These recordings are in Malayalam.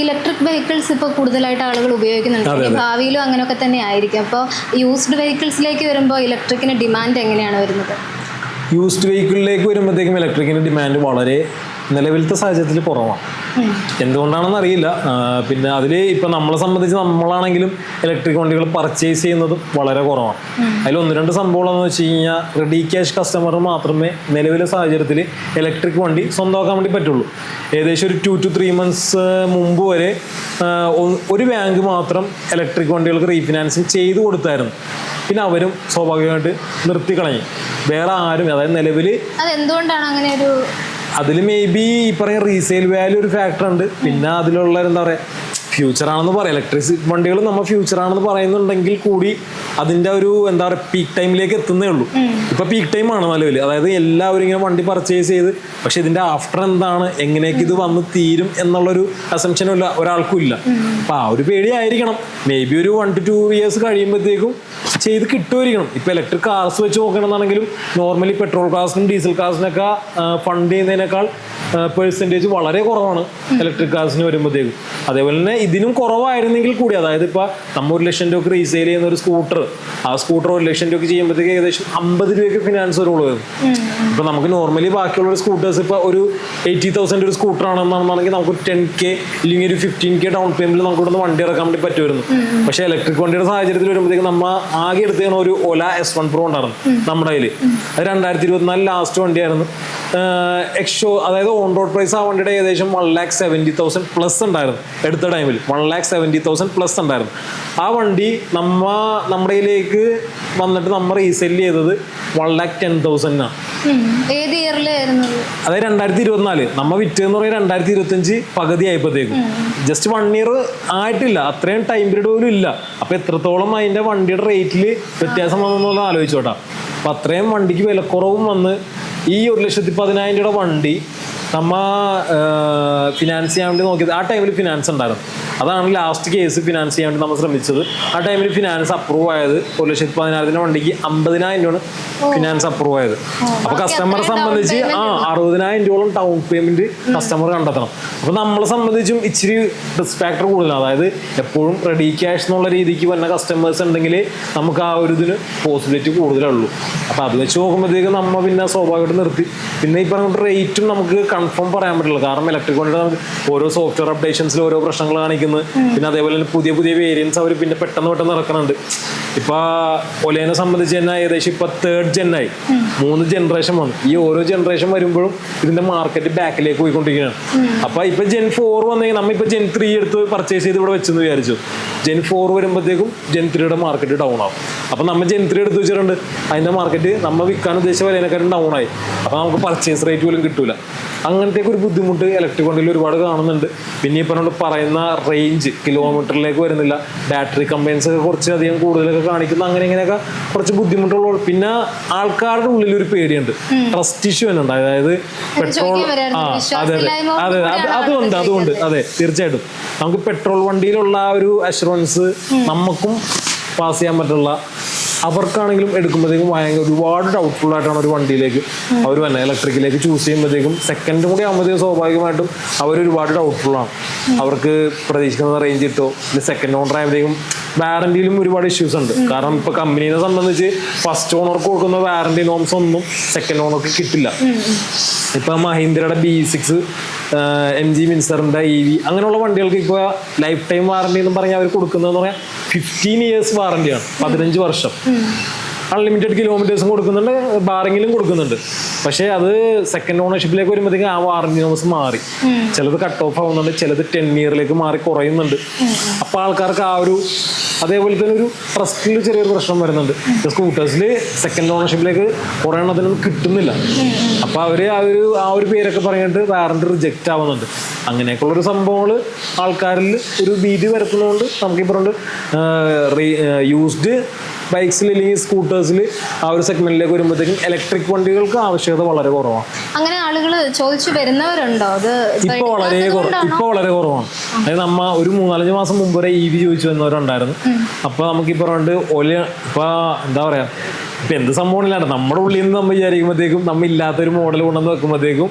ഇലക്ട്രിക് വെഹിക്കിൾസ് ഇപ്പോൾ കൂടുതലായിട്ട് ആളുകൾ ഉപയോഗിക്കുന്നുണ്ട്. ഭാവിയിലും അങ്ങനെയൊക്കെ തന്നെ ആയിരിക്കും. അപ്പോൾ യൂസ്ഡ് വെഹിക്കിൾസിലേക്ക് വരുമ്പോൾ ഇലക്ട്രിക്കിന് ഡിമാൻഡ് എങ്ങനെയാണ് വരുന്നത്? യൂസ്ഡ് വെഹിക്കിളിലേക്ക് വരുമ്പോഴത്തേക്കും ഇലക്ട്രിക്കിന്റെ ഡിമാൻഡ് വളരെ നിലവിലത്തെ സാഹചര്യത്തിൽ കുറവാണ്. എന്തുകൊണ്ടാണെന്ന് അറിയില്ല. പിന്നെ അതിൽ ഇപ്പം നമ്മളെ സംബന്ധിച്ച് നമ്മളാണെങ്കിലും ഇലക്ട്രിക് വണ്ടികൾ പർച്ചേസ് ചെയ്യുന്നതും വളരെ കുറവാണ്. അതിൽ ഒന്ന് രണ്ട് സംഭവങ്ങളെന്ന് വെച്ച് കഴിഞ്ഞാൽ റെഡി ക്യാഷ് കസ്റ്റമർ മാത്രമേ നിലവിലെ സാഹചര്യത്തിൽ ഇലക്ട്രിക് വണ്ടി സ്വന്തമാക്കാൻ വേണ്ടി പറ്റുള്ളൂ. ഏകദേശം ഒരു ടു ടു ത്രീ മന്ത്സ് മുമ്പ് വരെ ഒരു ബാങ്ക് മാത്രം ഇലക്ട്രിക് വണ്ടികൾക്ക് റീഫിനാൻസിങ് ചെയ്തു കൊടുത്തായിരുന്നു. പിന്നെ അവരും സ്വാഭാവികമായിട്ട് നിർത്തിക്കളഞ്ഞു. വേറെ ആരും അതായത് നിലവിൽ അങ്ങനെ ഒരു അതിൽ മേ ബി ഈ പറയുന്ന റീസെയിൽ വാല്യൂ ഒരു ഫാക്ടർ ഉണ്ട്. പിന്നെ അതിലുള്ള എന്താ പറയുക ഫ്യൂച്ചർ ആണെന്ന് പറയാം. ഇലക്ട്രിക് വണ്ടികൾ നമ്മൾ ഫ്യൂച്ചറാണെന്ന് പറയുന്നുണ്ടെങ്കിൽ കൂടി അതിന്റെ ഒരു എന്താ പറയുക പീക്ക് ടൈമിലേക്ക് എത്തുന്നേ ഉള്ളൂ. ഇപ്പൊ പീക്ക് ടൈം ആണ് നിലവിൽ അതായത് എല്ലാവരും ഇങ്ങനെ വണ്ടി പർച്ചേസ് ചെയ്ത് പക്ഷെ ഇതിന്റെ ആഫ്റ്റർ എന്താണ് എങ്ങനെയൊക്കെ ഇത് വന്ന് തീരും എന്നുള്ളൊരു അസംഷനും ഇല്ല ഒരാൾക്കും ഇല്ല. അപ്പൊ ആ ഒരു പേടിയായിരിക്കണം. മേ ബി ഒരു വൺ ടു ടു ഇയേഴ്സ് കഴിയുമ്പോഴത്തേക്കും ചെയ്ത് കിട്ടുമായിരിക്കണം. ഇപ്പൊ ഇലക്ട്രിക് കാർസ് വെച്ച് നോക്കണമെന്നാണെങ്കിലും നോർമലി പെട്രോൾ കാർസിനും ഡീസൽ കാർസിനൊക്കെ ഫണ്ട് ചെയ്യുന്നതിനേക്കാൾ പെർസെന്റേജ് വളരെ കുറവാണ് ഇലക്ട്രിക് കാർസിന് വരുമ്പോഴത്തേക്കും. അതേപോലെ തന്നെ ഇതിനും കുറവായിരുന്നെങ്കിൽ കൂടി അതായത് ഇപ്പൊ നമ്മ ഒരു ലക്ഷം രൂപക്ക് റീസെയിൽ ചെയ്യുന്ന ഒരു സ്കൂട്ടർ ആ സ്കൂട്ടർ ഒരു ലക്ഷം രൂപക്ക് ചെയ്യുമ്പോഴത്തേക്ക് ഏകദേശം അമ്പത് രൂപയ്ക്ക് ഫിനാൻസ് വരുള്ളൂ. ഇപ്പൊ നമുക്ക് നോർമലി ബാക്കിയുള്ള സ്കൂട്ടേഴ്സ് ഇപ്പൊ ഒരു എയ്റ്റി തൗസൻഡ് ഒരു സ്കൂട്ടർ ആണെന്നാണെന്നുണ്ടെങ്കിൽ നമുക്ക് ടെൻ കെ ഇല്ലെങ്കിൽ ഒരു ഫിഫ്റ്റീൻ കെ ഡൗൺ പേയ്മെന്റിൽ നമുക്ക് ഇവിടുന്ന് വണ്ടി ഇറക്കാൻ വേണ്ടി പറ്റുമായിരുന്നു. പക്ഷേ ഇലക്ട്രിക് വണ്ടിയുടെ സാഹചര്യത്തിൽ വരുമ്പോഴത്തേക്ക് നമ്മൾ ആകെ എടുത്തേണ ഒരു ഒല എസ് വൺ പ്രോ ഉണ്ടായിരുന്നു നമ്മുടെ കയ്യിൽ അത് രണ്ടായിരത്തി ഇരുപത്തിനാല് ലാസ്റ്റ് വണ്ടിയായിരുന്നു എക്സോ അതായത് ഓൺ റോഡ് പ്രൈസ് ആ വണ്ടിയുടെ ഏകദേശം one lakh seventy thousand plus ഉണ്ടായിരുന്നു. എടുത്ത ടൈമിൽ one lakh seventy thousand plus ഉണ്ടായിരുന്നു. ആ വണ്ടി നമ്മ നമ്മുടെ കയ്യിലേക്ക് വന്നിട്ട് നമ്മൾ റീസെൽ ചെയ്തത് വൺ ലാക്ക് ടെൻ തൗസൻഡിനാണ് ഉം. ഏത് ഇയറിലായിരുന്നു അതായത് രണ്ടായിരത്തി ഇരുപത്തിനാല് നമ്മ വിറ്റെന്ന് പറയുന്നത് രണ്ടായിരത്തി ഇരുപത്തഞ്ച് പകുതി ആയപ്പോഴത്തേക്കും ജസ്റ്റ് വൺ ഇയർ ആയിട്ടില്ല. അത്രയും ടൈം പീരീഡ് പോലും ഇല്ല. അപ്പൊ എത്രത്തോളം അതിന്റെ വണ്ടിയുടെ റേറ്റിൽ വ്യത്യാസം വന്നെന്നുള്ള ആലോചിച്ചോട്ടാ. അപ്പൊ അത്രയും വണ്ടിക്ക് വിലക്കുറവും വന്ന് ഈ ഒരു ലക്ഷത്തി പതിനായിരം രൂപയുടെ വണ്ടി നമ്മ ഫിനാൻസ് ചെയ്യാൻ വേണ്ടി നോക്കിയത് ആ ടൈമിൽ ഫിനാൻസ് ഉണ്ടായിരുന്നു. അതാണ് ലാസ്റ്റ് കേസ് ഫിനാൻസ് ചെയ്യാൻ വേണ്ടി നമ്മൾ ശ്രമിച്ചത്. ആ ടൈമിൽ ഫിനാൻസ് അപ്രൂവ് ആയത് ഒരു ലക്ഷത്തി പതിനായിരത്തിന്റെ വണ്ടിക്ക് അമ്പതിനായിരം രൂപ ഫിനാൻസ് അപ്രൂവ് ആയത്. അപ്പൊ കസ്റ്റമറെ സംബന്ധിച്ച് ആ അറുപതിനായിരം രൂപയോളം ടൗൺ പേയ്മെന്റ് കസ്റ്റമർ കണ്ടെത്തണം. അപ്പൊ നമ്മളെ സംബന്ധിച്ചും ഇച്ചിരി റിസ്ക് ഫാക്ടർ കൂടുതലാണ്. അതായത് എപ്പോഴും റെഡി ക്യാഷ് എന്നുള്ള രീതിക്ക് വന്ന കസ്റ്റമേഴ്സ് ഉണ്ടെങ്കിൽ നമുക്ക് ആ ഒരു ഇതിന് പോസിബിലിറ്റി കൂടുതലുള്ളൂ. അപ്പോൾ അപ്പൊ അത് വെച്ച് നോക്കുമ്പോഴത്തേക്കും നമ്മൾ പിന്നെ സ്വാഭാവികമായിട്ട് നിർത്തി. പിന്നെ ഈ പറഞ്ഞ റേറ്റും നമുക്ക് കൺഫേം പറയാൻ പറ്റില്ല. കാരണം ഇലക്ട്രിക് വണ്ടിയുടെ നമുക്ക് ഓരോ സോഫ്റ്റ്വെയർ അപ്ഡേഷൻസിൽ ഓരോ പ്രശ്നങ്ങൾ കാണിക്കുന്നത് പിന്നെ അതേപോലെ തന്നെ പുതിയ പുതിയ വേരിയൻസ് അവർ പിന്നെ പെട്ടെന്ന് പെട്ടെന്ന് ഇറക്കുന്നുണ്ട് ഇപ്പൊ ഒലേനെ സംബന്ധിച്ച് തന്നെ ഏകദേശം ഇപ്പൊ തേർഡ് ജെന്നായി മൂന്ന് ജനറേഷൻ വന്നു ഈ ഓരോ ജനറേഷൻ വരുമ്പോഴും ഇതിന്റെ മാർക്കറ്റ് ബാക്കിലേക്ക് പോയിക്കൊണ്ടിരിക്കുകയാണ്. അപ്പൊ ഇപ്പൊ ജെൻ ഫോർ വന്നെങ്കിൽ നമ്മ ഇപ്പൊ ജെൻ ത്രീ എടുത്ത് പർച്ചേസ് ചെയ്ത് ഇവിടെ വെച്ചെന്ന് വിചാരിച്ചു. ജെൻ ഫോർ വരുമ്പോഴത്തേക്കും ജെൻ ത്രീയുടെ മാർക്കറ്റ് ഡൗൺ ആവും. അപ്പൊ നമ്മ ജെൻ ത്രീ എടുത്ത് വെച്ചിട്ടുണ്ട്. അതിന്റെ മാർക്കറ്റ് നമ്മൾ വിൽക്കാൻ ഉദ്ദേശിച്ച വിലയിനെക്കാരും ഡൗൺ ആയി. അപ്പൊ നമുക്ക് പർച്ചേസ് റേറ്റ് പോലും കിട്ടൂല. അങ്ങനത്തെ ഒരു ബുദ്ധിമുട്ട് ഇലക്ട്രിക് വണ്ടിയിൽ ഒരുപാട് കാണുന്നുണ്ട്. പിന്നെ ഇപ്പൊ നമ്മൾ പറയുന്ന റേഞ്ച് കിലോമീറ്ററിലേക്ക് വരുന്നില്ല. ബാറ്ററി കമ്പൈൻസ് ഒക്കെ കുറച്ചധികം കൂടുതലൊക്കെ കാണിക്കുന്നു. അങ്ങനെ ഇങ്ങനെയൊക്കെ കുറച്ച് ബുദ്ധിമുട്ടുള്ള പിന്നെ ആൾക്കാരുടെ ഉള്ളിൽ ഒരു പേടിയുണ്ട് ട്രസ്റ്റ് ഇഷ്യൂ തന്നെ ഉണ്ട് അതായത് പെട്രോൾ ആ അതെ അതെ. അതെ അതുകൊണ്ട് അതുണ്ട് അതുകൊണ്ട് അതെ തീർച്ചയായിട്ടും. നമുക്ക് പെട്രോൾ വണ്ടിയിലുള്ള ആ ഒരു അഷുറൻസ് നമുക്കും പാസ് ചെയ്യാൻ പറ്റുള്ള അവർക്കാണെങ്കിലും എടുക്കുമ്പോഴത്തേക്കും ഭയങ്കര ഒരുപാട് ഡൗട്ട്ഫുൾ ആയിട്ടാണ് ഒരു വണ്ടിയിലേക്ക് അവർ വന്നെ. ഇലക്ട്രിക്കിലേക്ക് ചൂസ് ചെയ്യുമ്പോഴത്തേക്കും സെക്കൻഡും കൂടി ആകുമ്പോഴത്തേക്കും സ്വാഭാവികമായിട്ടും അവർ ഒരുപാട് ഡൗട്ട്ഫുൾ ആണ്. അവർക്ക് പ്രതീക്ഷിക്കുന്ന റേഞ്ച് കിട്ടോ. സെക്കൻഡ് ഓണർ ആയപ്പോഴത്തേക്കും വാറന്റിയിലും ഒരുപാട് ഇഷ്യൂസ് ഉണ്ട്. കാരണം ഇപ്പൊ കമ്പനീനെ സംബന്ധിച്ച് ഫസ്റ്റ് ഓണർക്ക് കൊടുക്കുന്ന വാറന്റി നോംസ് ഒന്നും സെക്കൻഡ് ഓണർക്ക് കിട്ടില്ല. ഇപ്പൊ മഹീന്ദ്രയുടെ ബി സിക്സ് എം ജി മിൻസറിന്റെ ഇ വി അങ്ങനെയുള്ള വണ്ടികൾക്ക് ഇപ്പൊ ലൈഫ് ടൈം വാറന്റി എന്ന് പറഞ്ഞാൽ അവർ കൊടുക്കുന്നതെന്ന് പറഞ്ഞാൽ ഫിഫ്റ്റീൻ ഇയേഴ്സ് വാറന്റിയാണ് പതിനഞ്ച് വർഷം. അൺലിമിറ്റഡ് കിലോമീറ്റേഴ്സും കൊടുക്കുന്നുണ്ട് ബാറിങ്ങിലും കൊടുക്കുന്നുണ്ട്. പക്ഷേ അത് സെക്കൻഡ് ഓണർഷിപ്പിലേക്ക് വരുമ്പോഴത്തേക്കും ആ വാറന്റി നോംസ് മാറി. ചിലത് കട്ട് ഓഫ് ആവുന്നുണ്ട് ചിലത് ടെൻ ഇയറിലേക്ക് മാറി കുറയുന്നുണ്ട്. അപ്പൊ ആൾക്കാർക്ക് ആ ഒരു അതേപോലെ തന്നെ ഒരു ട്രസ്റ്റിൽ ചെറിയൊരു പ്രശ്നം വരുന്നുണ്ട്. സ്കൂട്ടേഴ്സിൽ സെക്കൻഡ് ഓണർഷിപ്പിലേക്ക് കുറേ എണ്ണത്തിനൊന്നും കിട്ടുന്നില്ല. അപ്പൊ അവർ ആ ഒരു ആ ഒരു പേരൊക്കെ പറഞ്ഞിട്ട് വാറന്റി റിജക്റ്റ് ആവുന്നുണ്ട്. അങ്ങനെയൊക്കെയുള്ള ഒരു സംഭവങ്ങൾ ആൾക്കാരിൽ ഒരു ഭീതി വരുത്തുന്നതുകൊണ്ട് നമുക്ക് ഈ യൂസ്ഡ് ബൈക്സിൽ അല്ലെങ്കിൽ സ്കൂട്ടേഴ്സിൽ ആ ഒരു സെഗ്മെന്റിലേക്ക് വരുമ്പോഴത്തേക്കും ഇലക്ട്രിക് വണ്ടികൾക്ക് ആവശ്യകത വളരെ കുറവാണ്. അങ്ങനെ ആളുകൾ ചോദിച്ചു വരുന്നവരുണ്ടോ? അത് ഇപ്പൊ വളരെ കുറവാണ് ഇപ്പൊ വളരെ കുറവാണ്. അതായത് നമ്മ ഒരു മൂന്നാലഞ്ച് മാസം മുമ്പ് വരെ ഇ വി ചോദിച്ചു വന്നവരുണ്ടായിരുന്നു. അപ്പൊ നമുക്ക് ഇപ്പൊ പറഞ്ഞിട്ട് ഒല ഇപ്പൊ എന്താ പറയാ? ഇപ്പൊ എന്ത് സംഭവമില്ലാണ്ട് നമ്മുടെ ഉള്ളിൽ നിന്ന് നമ്മൾ വിചാരിക്കുമ്പോഴത്തേക്കും നമ്മ ഇല്ലാത്തൊരു മോഡൽ കൊണ്ടുവന്ന് വെക്കുമ്പോഴത്തേക്കും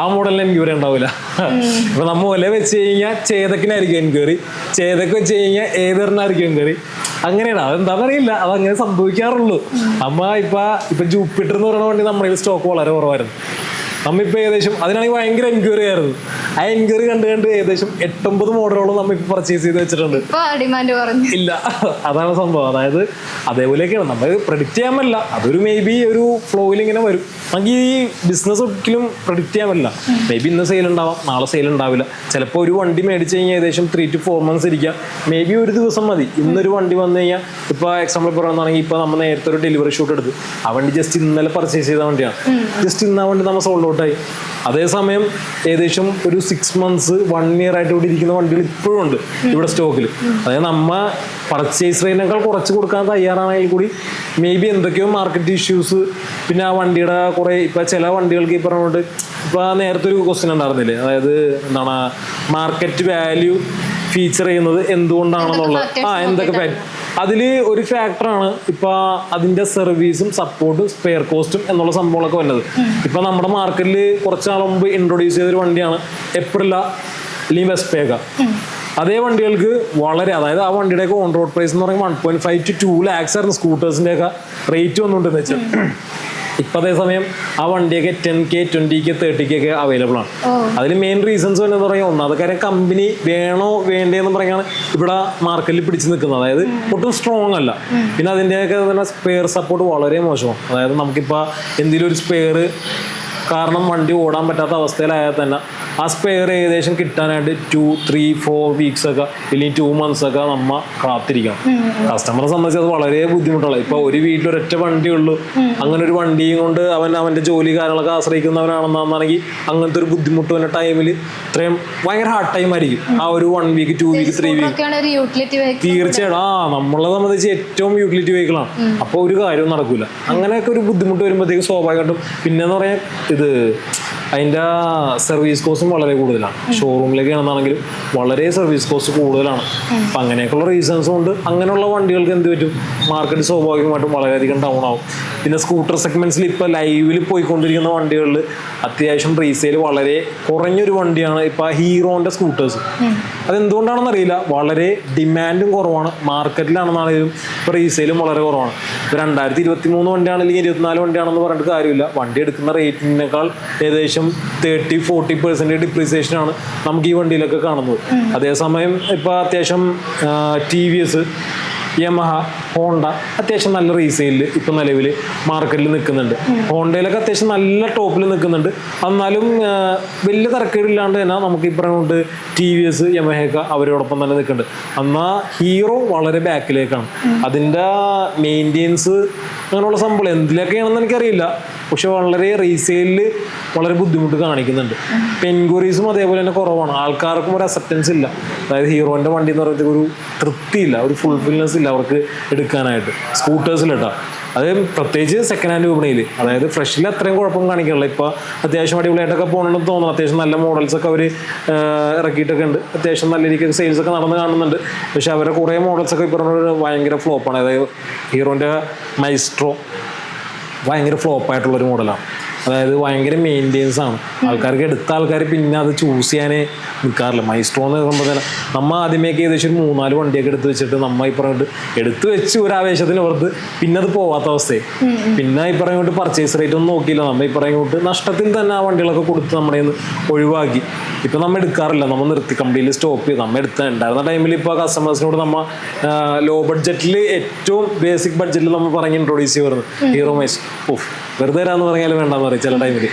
ആ മോഡലിന് എൻക്വയറി ഉണ്ടാവില്ല. ഇപ്പൊ നമ്മ ഒല വെച്ച് കഴിഞ്ഞാൽ ചേതക്കിനായിരിക്കും എൻക്വയറി. ചേതക്ക് വെച്ച് കഴിഞ്ഞാൽ ഏതെറിനായിരിക്കും എൻക്വയറി. അങ്ങനെയാണ്. അതെന്താണെന്ന് അറിയില്ല അതങ്ങനെ സംഭവിക്കാറുള്ളൂ. അമ്മ ഇപ്പൊ ഇപ്പൊ ജൂപ്പിറ്റർ എന്ന് പറയുന്ന വണ്ടി നമ്മുടെ സ്റ്റോക്ക് വളരെ കുറവായിരുന്നു. നമ്മ ഇപ്പൊ ഏകദേശം അതിനാണെങ്കിൽ ഭയങ്കര എൻക്വയറി ആയിരുന്നു. ആ എൻക്വയറി കണ്ട് കണ്ട് ഏകദേശം എട്ടൊമ്പത് മോഡലോളം നമ്മ പർച്ചേസ് ചെയ്ത് വെച്ചിട്ടുണ്ട്. ഇപ്പൊ ഡിമാൻഡ് ഇല്ല അതാണ് സംഭവം. അതായത് അതേപോലെയൊക്കെയാണ്. നമ്മൾ പ്രഡിക്റ്റ് ചെയ്യാൻ പറ്റില്ല അതൊരു മേ ബി ഒരു ഫ്ലോയിൽ ഇങ്ങനെ വരും. നമുക്ക് ഈ ബിസിനസ് ഒരിക്കലും പ്രഡിക്റ്റ് ചെയ്യാൻ പറ്റില്ല മേ ബി ഇന്ന് സെയിൽ ഉണ്ടാവാം നാളെ സെയിൽ ഉണ്ടാവില്ല. ചിലപ്പോൾ ഒരു വണ്ടി മേടിച്ച് കഴിഞ്ഞാൽ ഏകദേശം ത്രീ ടു ഫോർ മന്ത്സ് ഇരിക്കാം. മേ ബി ഒരു ദിവസം മതി. ഇന്നൊരു വണ്ടി വന്നു കഴിഞ്ഞാൽ ഇപ്പോൾ എക്സാമ്പിൾ പറയുകയാണെങ്കിൽ ഇപ്പോൾ നമ്മൾ നേരത്തെ ഒരു ഡെലിവറി ഷൂട്ട് എടുത്ത്. ആ വണ്ടി ജസ്റ്റ് ഇന്നലെ പർച്ചേസ് ചെയ്ത വണ്ടിയാണ്. ജസ്റ്റ് ഇന്ന് ആ വണ്ടി നമ്മൾ സോൾഡ് ഔട്ടായി അതേസമയം ഏകദേശം ഒരു സിക്സ് മന്ത്സ് വൺ ഇയർ ആയിട്ട് ഇവിടെ ഇരിക്കുന്ന വണ്ടികൾ ഇപ്പോഴും ഉണ്ട് ഇവിടെ സ്റ്റോക്കിൽ അതായത് നമ്മ പർച്ചേസ് റേറ്റിനേക്കാൾ കുറച്ച് കൊടുക്കാൻ തയ്യാറാണെങ്കിൽ കൂടി മേ ബി എന്തൊക്കെയോ മാർക്കറ്റ് ഇഷ്യൂസ് പിന്നെ ആ വണ്ടിയുടെ കുറേ ഇപ്പം ചില വണ്ടികൾക്ക് ഈ പറഞ്ഞുകൊണ്ട് ഇപ്പം നേരത്തെ ഒരു ക്വസ്റ്റ്യൻ ഉണ്ടായിരുന്നില്ലേ? അതായത് എന്താണ് മാർക്കറ്റ് വാല്യൂ ഫീച്ചർ ചെയ്യുന്നത് എന്തുകൊണ്ടാണെന്നുള്ളത്. ആ എന്തൊക്കെ അതിൽ ഒരു ഫാക്ടറാണ് ഇപ്പൊ അതിന്റെ സർവീസും സപ്പോർട്ടും സ്പെയർ കോസ്റ്റും എന്നുള്ള സംഭവങ്ങളൊക്കെ വന്നത് ഇപ്പൊ നമ്മുടെ മാർക്കറ്റിൽ കുറച്ചു നാൾ മുമ്പ് ഇൻട്രൊഡ്യൂസ് ചെയ്തൊരു വണ്ടിയാണ് എപ്രില അല്ലെങ്കിൽ വെസ്പേക അതേ വണ്ടികൾക്ക് വളരെ അതായത് ആ വണ്ടിയുടെ ഓൺ റോഡ് പ്രൈസ് എന്ന് പറയുമ്പോൾ one point five two two lakhs ആയിരുന്നു സ്കൂട്ടേഴ്സിന്റെ ഒക്കെ റേറ്റ് വന്നുകൊണ്ടെന്ന് വെച്ചാൽ ഇപ്പൊ അതേസമയം ആ വണ്ടിയൊക്കെ ten K twenty K thirty K ഒക്കെ അവൈലബിൾ ആണ് അതിൽ മെയിൻ റീസൺസ് എന്ന് പറയാം. ഒന്നാമത്തെ കാര്യം കമ്പനി വേണോ വേണ്ടെന്ന് പറയാൻ ഇവിടെ മാർക്കറ്റിൽ പിടിച്ചു നിൽക്കുന്നത് അതായത് ഒട്ടും സ്ട്രോങ് അല്ല. പിന്നെ അതിന്റെയൊക്കെ തന്നെ സ്പെയർ സപ്പോർട്ട് വളരെ മോശമാണ്. അതായത് നമുക്കിപ്പോൾ എന്തെങ്കിലും ഒരു സ്പെയർ കാരണം വണ്ടി ഓടാൻ പറ്റാത്ത അവസ്ഥയിലായാൽ തന്നെ ആ സ്പെയർ ഏകദേശം കിട്ടാനായിട്ട് ടു ത്രീ ഫോർ വീക്സ് ഒക്കെ ഇല്ലെങ്കിൽ ടു മന്ത്സ് ഒക്കെ നമ്മ കാത്തിരിക്കണം. കസ്റ്റമറെ സംബന്ധിച്ച് അത് വളരെ ബുദ്ധിമുട്ടുള്ള ഇപ്പൊ ഒരു വീട്ടിൽ ഒരൊറ്റ വണ്ടി ഉള്ളൂ. അങ്ങനെ ഒരു വണ്ടിയും കൊണ്ട് അവൻ അവന്റെ ജോലി കാര്യങ്ങളൊക്കെ ആശ്രയിക്കുന്നവനാണെന്നാണെങ്കിൽ അങ്ങനത്തെ ഒരു ബുദ്ധിമുട്ട് വന്ന ടൈമിൽ ഇത്രയും ഭയങ്കര ഹാർഡ് ടൈം ആയിരിക്കും. ആ ഒരു one week two week three week തീർച്ചയായിട്ടും. ആ നമ്മളെ സംബന്ധിച്ച് ഏറ്റവും യൂട്ടിലിറ്റി വെഹിക്കിളാണ് അപ്പോൾ ഒരു കാര്യവും നടക്കൂല. അങ്ങനെയൊക്കെ ഒരു ബുദ്ധിമുട്ട് വരുമ്പോഴത്തേക്ക് സ്വാഭാവികമായിട്ടും പിന്നെന്ന് പറയാൻ ഇത് അതിന്റെ സർവീസ് കോസ്റ്റും വളരെ കൂടുതലാണ്. ഷോറൂമിലേക്ക് ആണെന്നാണെങ്കിലും വളരെ സർവീസ് കോസ്റ്റ് കൂടുതലാണ്. അപ്പം അങ്ങനെയൊക്കെയുള്ള റീസൺസ് കൊണ്ട് അങ്ങനെയുള്ള വണ്ടികൾക്ക് എന്ത് പറ്റും? മാർക്കറ്റ് സ്വാഭാവികമായിട്ടും വളരെയധികം ഡൗൺ ആവും. പിന്നെ സ്കൂട്ടർ സെഗ്മെന്റ്സിൽ ഇപ്പോൾ ലൈവിൽ പോയിക്കൊണ്ടിരിക്കുന്ന വണ്ടികളിൽ അത്യാവശ്യം റീസെയിൽ വളരെ കുറഞ്ഞൊരു വണ്ടിയാണ് ഇപ്പോൾ ഹീറോന്റെ സ്കൂട്ടേഴ്സ് അതെന്തുകൊണ്ടാണെന്ന് അറിയില്ല. വളരെ ഡിമാൻഡും കുറവാണ്. മാർക്കറ്റിലാണെന്നാണെങ്കിലും ഇപ്പോൾ റീസെയിലും വളരെ കുറവാണ്. ഇപ്പോൾ രണ്ടായിരത്തി ഇരുപത്തി മൂന്ന് വണ്ടിയാണ് അല്ലെങ്കിൽ ഇരുപത്തിനാല് വണ്ടിയാണെന്ന് പറഞ്ഞിട്ട് കാര്യമില്ല. വണ്ടി എടുക്കുന്ന റേറ്റിനേക്കാൾ ഏകദേശം തേർട്ടി ഫോർട്ടി പെർസെന്റേജ് ഡിപ്രീസിയേഷനാണ് നമുക്ക് ഈ വണ്ടിയിലൊക്കെ കാണുന്നത്. അതേസമയം ഇപ്പോൾ അത്യാവശ്യം T V S Yamaha Honda അത്യാവശ്യം നല്ല റീസെയിലിൽ ഇപ്പം നിലവിൽ മാർക്കറ്റിൽ നിൽക്കുന്നുണ്ട് ഹോണ്ടയിലൊക്കെ അത്യാവശ്യം നല്ല ടോപ്പിൽ നിൽക്കുന്നുണ്ട് എന്നാലും വലിയ തിരക്കേടില്ലാണ്ട് തന്നെ നമുക്ക് പറഞ്ഞുകൊണ്ട് ടി വി എസ് യമഹയൊക്കെ അവരോടൊപ്പം തന്നെ നിൽക്കുന്നുണ്ട് എന്നാൽ ഹീറോ വളരെ ബാക്കിലേക്കാണ് അതിന്റെ മെയിന്റെനൻസ് അങ്ങനെയുള്ള സംഭവം എന്തിലൊക്കെയാണെന്ന് എനിക്കറിയില്ല. പക്ഷെ വളരെ റീസെയിലിൽ വളരെ ബുദ്ധിമുട്ട് കാണിക്കുന്നുണ്ട്. ഇപ്പം എൻക്വയറീസും അതേപോലെ തന്നെ കുറവാണ്. ആൾക്കാർക്കും ഒരു അസെപ്റ്റൻസ് ഇല്ല. അതായത് ഹീറോന്റെ വണ്ടി എന്ന് പറയുന്നത് ഒരു തൃപ്തിയില്ല ഒരു ഫുൾഫിൽനെസ് ഇല്ല അവർക്ക് എടുക്കാനായിട്ട്. സ്കൂട്ടേഴ്സിലിട്ടാ അത് പ്രത്യേകിച്ച് സെക്കൻഡ് ഹാൻഡ് വിപണിയിൽ അതായത് ഫ്രഷിൽ അത്രയും കുഴപ്പം കാണിക്കില്ല ഇപ്പോൾ അത്യാവശ്യം അടിപൊളിയായിട്ടൊക്കെ പോകണമെന്ന് തോന്നുന്നു. അത്യാവശ്യം നല്ല മോഡൽസ് ഒക്കെ അവർ ഇറക്കിയിട്ടൊക്കെ ഉണ്ട്. അത്യാവശ്യം നല്ല രീതിക്ക് സെയിൽസ് ഒക്കെ നടന്ന് കാണുന്നുണ്ട്. പക്ഷെ അവരുടെ കുറേ മോഡൽസ് ഒക്കെ ഇപ്പോൾ ഭയങ്കര ഫ്ലോപ്പാണ് അതായത് ഹീറോന്റെ മൈസ്ട്രോ ഭയങ്കര ഫ്ലോപ്പായിട്ടുള്ളൊരു മോഡലാണ് അതായത് ഭയങ്കര മെയിന്റെയിൻസ് ആണ്. ആൾക്കാർക്ക് എടുത്ത ആൾക്കാർ പിന്നെ അത് ചൂസ് ചെയ്യാനേ നിൽക്കാറില്ല മൈസ്ട്രോ എന്ന് പറയുമ്പോൾ തന്നെ നമ്മ ആദ്യമേക്ക് ഏകദേശം ഒരു മൂന്നാൽ വണ്ടിയൊക്കെ എടുത്ത് വെച്ചിട്ട് നമ്മ ഈ പറഞ്ഞിട്ട് എടുത്ത് വെച്ച് ഒരു ആവേശത്തിന് ഓർത്ത് പിന്നെ അത് പോവാത്ത അവസ്ഥയെ പിന്നെ ഈ പറഞ്ഞോട്ട് പർച്ചേസ് റേറ്റ് ഒന്നും നോക്കിയില്ല. നമ്മൾ ഈ പറഞ്ഞോട്ട് നഷ്ടത്തിൽ തന്നെ ആ വണ്ടികളൊക്കെ കൊടുത്ത് നമ്മുടെ ഒഴിവാക്കി. ഇപ്പം നമ്മൾ എടുക്കാറില്ല. നമ്മൾ നിർത്തി കംപ്ലീറ്റ്ലി സ്റ്റോപ്പ് ചെയ്ത് നമ്മൾ എടുത്ത. ഉണ്ടായിരുന്ന ടൈമിൽ ഇപ്പോൾ കസ്റ്റമേഴ്സിനോട് നമ്മൾ ലോ ബഡ്ജറ്റിൽ ഏറ്റവും ബേസിക് ബഡ്ജറ്റിൽ നമ്മൾ പറഞ്ഞ് ഇൻട്രൊഡ്യൂസ് ചെയ്ത് വരുന്നത്. ഹീറോ മൈസ് ഓഫ് വെറുതെ തരാന്ന് പറഞ്ഞാൽ വേണ്ടെന്ന് പറയും ചില ടൈമിൽ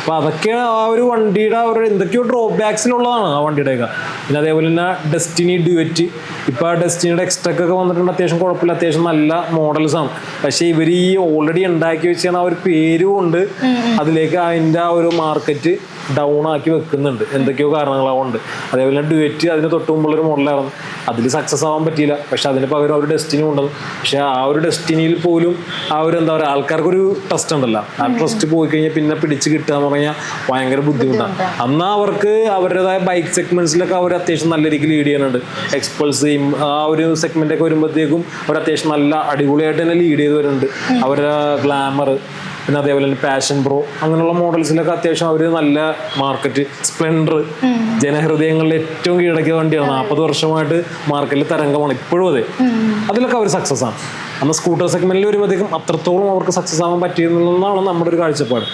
അപ്പൊ അതൊക്കെ ആ ഒരു വണ്ടിയുടെ ആ ഒരു എന്തൊക്കെയോ ഡ്രോപ്പ് ബാക്സിനുള്ളതാണ് ആ വണ്ടിയുടെയൊക്കെ. പിന്നെ അതേപോലെ തന്നെ ഡെസ്റ്റിനി ഡ്യുവറ്റ് ഇപ്പൊ ആ ഡെസ്റ്റിനിയുടെ എക്സ്ട്രക്ക് ഒക്കെ വന്നിട്ടുണ്ട് അത്യാവശ്യം കുഴപ്പമില്ല അത്യാവശ്യം നല്ല മോഡൽസ് ആണ്. പക്ഷെ ഇവർ ഈ ഓൾറെഡി ഉണ്ടാക്കി വെച്ചാൽ ആ ഒരു പേരും ഉണ്ട്. അതിലേക്ക് അതിന്റെ ആ ഒരു മാർക്കറ്റ് ഡൗൺ ആക്കി വെക്കുന്നുണ്ട്. എന്തൊക്കെയോ കാരണങ്ങളാവുണ്ട് അതേപോലെ ഡുവറ്റ് അതിന് തൊട്ട് മുമ്പുള്ളൊരു മോഡലായിരുന്നു. അതിൽ സക്സസ് ആവാൻ പറ്റിയില്ല. പക്ഷെ അതിന് പകരം ഒരു ഡെസ്റ്റിനി ഉണ്ടെന്ന് പക്ഷെ ആ ഒരു ഡെസ്റ്റിനിയിൽ പോലും ആ ഒരു എന്താ പറയുക ആൾക്കാർക്കൊരു ട്രസ്റ്റ് ഉണ്ടല്ലോ. ആ ട്രസ്റ്റ് പോയി കഴിഞ്ഞാൽ പിന്നെ പിടിച്ച് കിട്ടുക എന്ന് പറഞ്ഞാൽ ഭയങ്കര ബുദ്ധിമുട്ടാണ്. അന്ന് അവർക്ക് അവരുടേതായ ബൈക്ക് സെഗ്മെന്റ്സിലൊക്കെ അവർ അത്യാവശ്യം നല്ല രീതിയിൽ ലീഡ് ചെയ്യുന്നുണ്ട്. എക്സ്പൾസ് ആ ഒരു സെഗ്മെന്റ് ഒക്കെ വരുമ്പോഴത്തേക്കും അവർ അത്യാവശ്യം നല്ല അടിപൊളിയായിട്ട് തന്നെ ലീഡ് ചെയ്ത് വരുന്നുണ്ട്. അവരുടെ ഗ്ലാമർ പിന്നെ അതേപോലെ തന്നെ പാഷൻ പ്രോ അങ്ങനെയുള്ള മോഡൽസിലൊക്കെ അത്യാവശ്യം അവർ നല്ല മാർക്കറ്റ് സ്പ്ലെൻഡർ ജനഹൃദയങ്ങളിൽ ഏറ്റവും കീഴടക്കിയ വണ്ടിയാണ്. നാൽപ്പത് വർഷമായിട്ട് മാർക്കറ്റിൽ തരംഗമാണ് ഇപ്പോഴും അതെ. അതിലൊക്കെ അവർ സക്സസ് ആണ്. അന്ന് സ്കൂട്ടർ സെഗ്മെന്റിൽ വരുമ്പോഴത്തേക്കും അത്രത്തോളം അവർക്ക് സക്സസ് ആവാൻ പറ്റിയെന്നുള്ളതാണ് നമ്മുടെ ഒരു കാഴ്ചപ്പാട്.